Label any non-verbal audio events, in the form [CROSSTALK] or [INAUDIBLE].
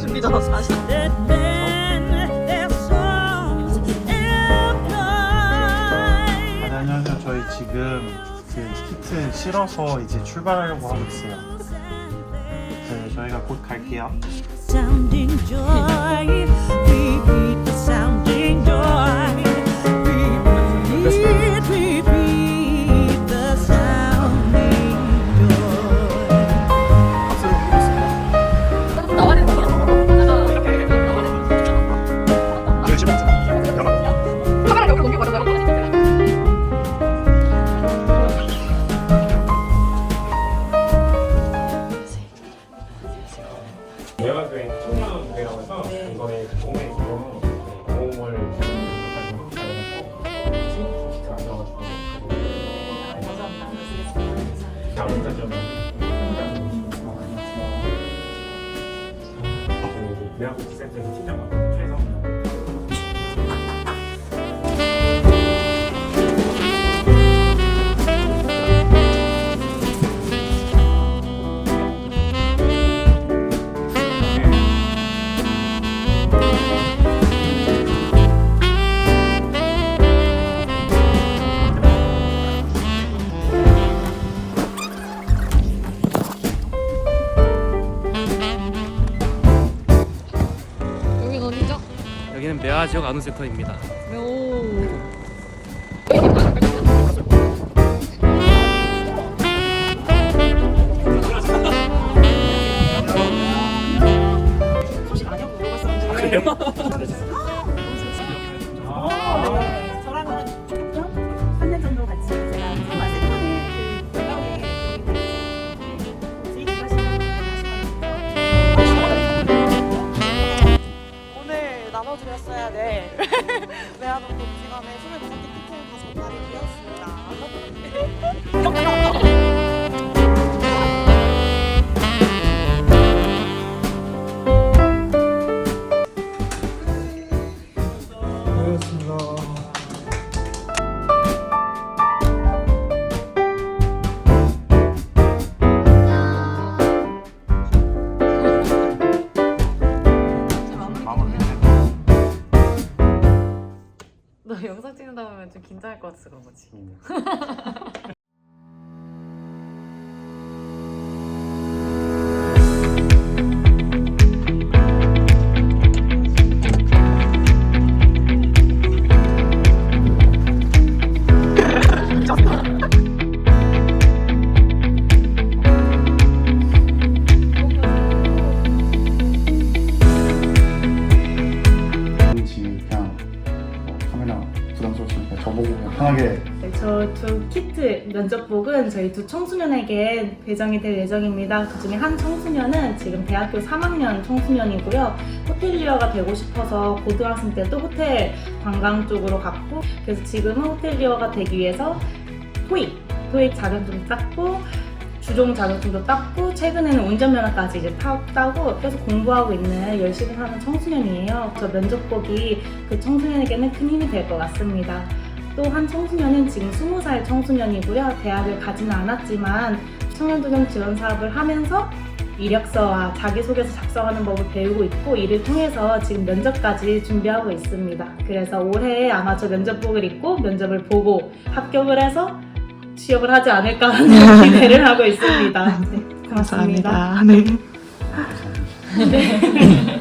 준비도 사실. 안녕하세요. 저희 지금 그 키트 실어서 이제 출발하려고 하고 있어요. 네, 저희가 곧 갈게요. 대학교에 청년 무대라고 해서 이번에 공에 들어오면 공을 가지고 다음부터 좀 저는 대학교 센터에서 팀장 맡은 여기는 매화 지역 안우센터입니다. 오. 나눠드렸어야 될 외화동 복지관의 25개 키트를 다 전달이 되었습니다. 좀 긴장할 것 같아서 그런 거지. 지 [LAUGHS] 보고 편하게 네, 저 두 키트 면접복은 저희 두 청소년에게 배정이 될 예정입니다. 그 중에 한 청소년은 지금 대학교 3학년 청소년이고요. 호텔리어가 되고 싶어서 고등학생 때도 호텔 관광 쪽으로 갔고 그래서 지금은 호텔리어가 되기 위해서 토익, 토익 자격증 땄고 주종 자격증도 땄고 최근에는 운전면허까지 이제 타, 따고 계속 공부하고 있는 열심히 사는 청소년이에요. 저 면접복이 그 청소년에게는 큰 힘이 될 것 같습니다. 또 한 청소년은 지금 20살 청소년이고요. 대학을 가지는 않았지만 청년도전 지원 사업을 하면서 이력서와 자기소개서 작성하는 법을 배우고 있고 이를 통해서 지금 면접까지 준비하고 있습니다. 그래서 올해 아마 저 면접복을 입고 면접을 보고 합격을 해서 취업을 하지 않을까 하는 [LAUGHS] 기대를 하고 있습니다. 네, 고맙습니다. 네. 감사합니다.